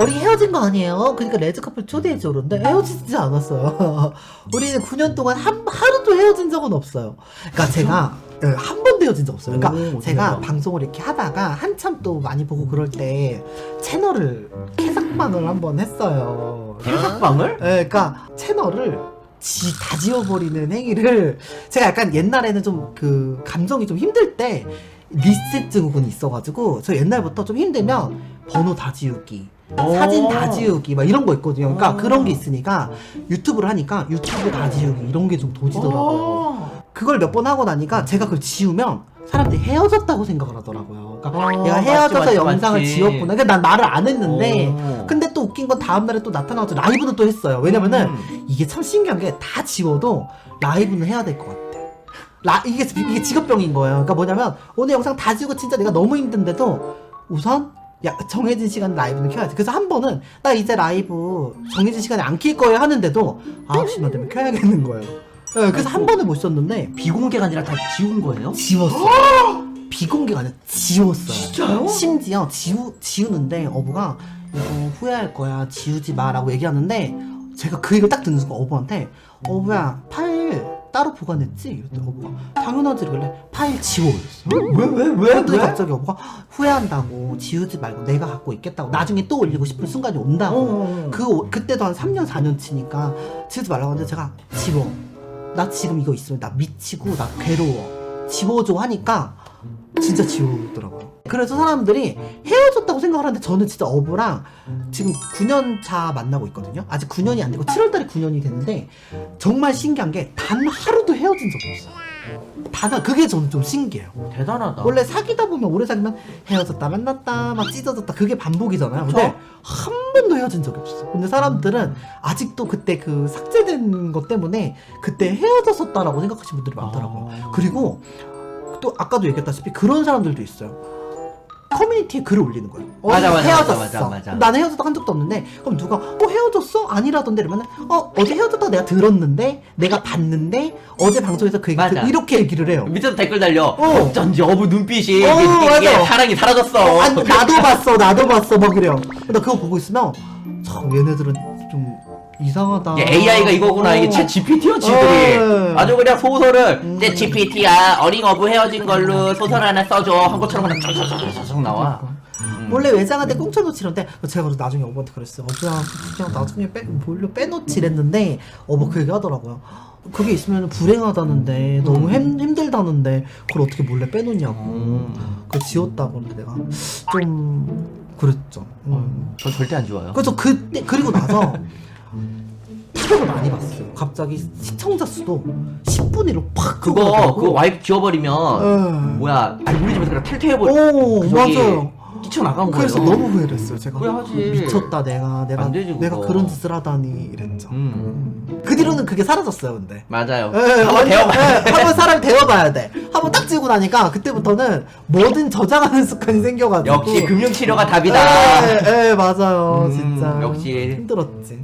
우리 헤어진 거 아니에요? 그러니까 커플 초대해줘 그런데 헤어지지 않았어요. 우리는 9년 동안 한 하루도 헤어진 적은 없어요. 그러니까 제가 예, 한 번도 헤어진 적 없어요. 그러니까 오, 제가. 방송을 이렇게 하다가 한참 또 많이 보고 그럴 때 채널을 캐삭방을 한 번 했어요. 해석방을? 예, 그러니까 채널을 지, 다 지워버리는 행위를 제가 약간 옛날에는 좀 그 감정이 좀 힘들 때 리셋 증후군이 있어가지고 저 옛날부터 좀 힘들면 번호 다 지우기 오. 사진 다 지우기 막 이런 거 있거든요 그러니까 오. 그런 게 있으니까 유튜브를 하니까 유튜브 다 지우기 이런 게 좀 도지더라고요 그걸 몇 번 하고 나니까 제가 그걸 지우면 사람들이 헤어졌다고 생각을 하더라고요 그러니까 어, 내가 맞지, 헤어져서 맞지, 영상을 맞지. 지웠구나 그러니까 난 말을 안 했는데 오. 근데 또 웃긴 건 다음날에 또 나타나서 라이브는 또 했어요. 왜냐면은 음. 이게 참 신기한 게 다 지워도 라이브는 해야 될 것 같아. 라, 이게, 이게 직업병인 거예요. 그러니까 뭐냐면 오늘 영상 다 지우고 진짜 내가 너무 힘든데도 우선 야, 정해진 시간 라이브는 켜야지. 그래서 한 번은 나 이제 라이브 정해진 시간에 안 킬 거예요 하는데도 9시만 되면 켜야겠는 거예요. 네, 그래서 한 번은 못 썼는데 비공개가 아니라 다 지운 거예요? 지웠어. 비공개가 아니라 지웠어요. 진짜요? 심지어 지우, 지우는데 어부가 이거 후회할 거야 지우지 마라고 얘기하는데 제가 그 얘기를 딱 듣는 순간 어부한테 어부야 파일 따로 보관했지? 이랬더니 어부가 당연하지. 이러길래. 파일 지워 이랬어요 왜, 왜, 왜, 그랬더니 왜? 갑자기 어부가 후회한다고 지우지 말고 내가 갖고 있겠다고 나중에 또 올리고 싶은 순간이 온다고. 어. 그 오- 그때도 한 3년 4년 치니까 지우지 말라고 하는데 제가 지워. 나 지금 이거 있으면 나 미치고 나 괴로워 지워줘 하니까 진짜 지우더라고요. 그래서 사람들이 헤어졌다고 생각을 하는데 저는 진짜 어부랑 지금 9년 차 만나고 있거든요. 아직 9년이 안 되고 7월달에 9년이 됐는데 정말 신기한 게 단 하루도 헤어진 적이 없어요 단 하- 그게 저는 좀 신기해요 대단하다. 원래 사귀다 보면 오래 사귀면 헤어졌다 만났다 막 찢어졌다 그게 반복이잖아요 근데? 한 번도 헤어진 적이 없어 근데 사람들은 아직도 그때 그 삭제된 것 때문에 그때 헤어졌었다라고 생각하시는 분들이 많더라고요 아. 그리고 또 아까도 얘기했다시피 그런 사람들도 있어요 커뮤니티에 글을 올리는 거예요 어, 맞아, 맞아, 헤어졌어 맞아, 맞아, 맞아. 나는 헤어졌다 한 적도 없는데 그럼 누가 어 헤어졌어? 아니라던데 이러면 어 어제 헤어졌다 내가 들었는데 내가 봤는데 어제 방송에서 그 얘기 맞아. 들- 이렇게 얘기를 해요 밑에도 댓글 달려. 어. 어쩐지 어부 눈빛이 어, 이게, 이게 맞아. 사랑이 사라졌어. 어, 아니, 나도 봤어, 나도 봤어, 막 이래요. 나 그거 보고 있으면, 참, 얘네들은 좀 이상하다. 이게 AI가 이거구나. 이게 챗 GPT야, 지들이. 어. 아주 그냥 소설을 음. 챗 GPT야 어린 어부 헤어진 걸로 소설 하나 써줘 한 것처럼 그냥 쫙쫙쫙쫙 나와. 음. 원래 외장한테 꽁쳐놓지 이런데, 제가 그래서 나중에 어부한테 그랬어요. 어부야, 그냥 나중에 빼, 몰려 빼놓지 이랬는데, 어부 그 얘기 하더라고요. 그게 있으면 불행하다는데, 너무 힘, 힘들다는데, 그걸 어떻게 몰래 빼놓냐고. 음. 그걸 지웠다고 내가 좀, 그랬죠. 음. 전 절대 안 좋아요. 그래서 그때 그리고 나서 타격을 많이 봤어요. 갑자기 시청자 수도 10분의 1로 팍 그거. 그거 와이프 지워버리면 에. 뭐야 알고리즘에서 그냥 탈퇴해버려. 오 저기 맞아요. 뛰쳐나간 거예요. 그래서 너무 후회를 했어요. 제가 후회하지. 미쳤다 내가 내가 안 되지, 내가 그거. 그런 짓을 하다니 이랬죠. 음. 그 뒤로는 그게 사라졌어요. 근데. 맞아요. 예, 한번 완전- 배워봐. 예, 한번 사람 배워봐야 돼. 한번 딱 지고 나니까 그때부터는 뭐든 저장하는 습관이 생겨가지고. 역시 금융치료가 답이다. 예, 예, 맞아요. 음, 진짜. 역시. 힘들었지.